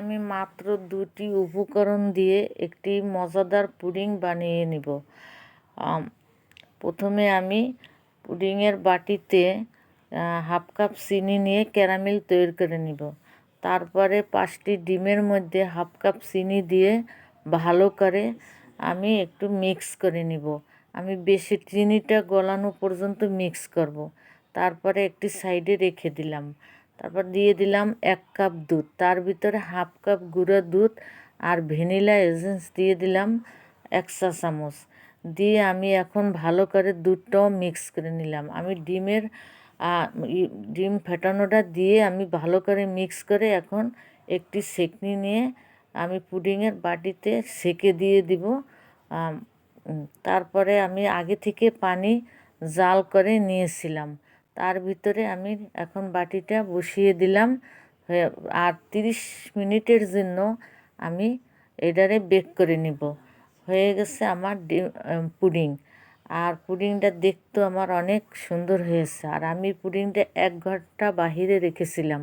আমি মাত্র দুটি উপকরণ দিয়ে একটি মজাদার পুডিং বানিয়ে নিব। প্রথমে আমি পুডিংয়ের বাটিতে হাফ কাপ চিনি নিয়ে ক্যারামেল তৈরি করে নিব। তারপরে পাঁচটি ডিমের মধ্যে হাফ কাপ চিনি দিয়ে ভালো করে আমি একটু মিক্স করে নিব। আমি বেশি চিনিটা গলানো পর্যন্ত মিক্স করব। তারপরে একটি সাইডে রেখে দিলাম। তারপর দিয়ে দিলাম এক কাপ দুধ। তার ভিতরে হাফ কাপ গুঁড়ো দুধ আর ভ্যানিলা এসেন্স দিয়ে দিলাম এক চা চামচ। দিয়ে আমি এখন ভালো করে দুধটাও মিক্স করে নিলাম। আমি ডিমের ডিম ফেটানোটা দিয়ে আমি ভালো করে মিক্স করে এখন একটি সেকনি নিয়ে আমি পুডিংয়ের বাটিতে সেকে দিয়ে দিব। তারপরে আমি আগে থেকে পানি জাল করে নিয়েছিলাম। তার ভিতরে আমি এখন বাটিটা বসিয়ে দিলাম। আর তিরিশ মিনিটের জন্য আমি এটারে বেক করে নিব। হয়ে গেছে আমার পুডিং। আর পুডিংটা দেখতে আমার অনেক সুন্দর হয়েছে। আর আমি পুডিংটা এক ঘণ্টা বাহিরে রেখেছিলাম।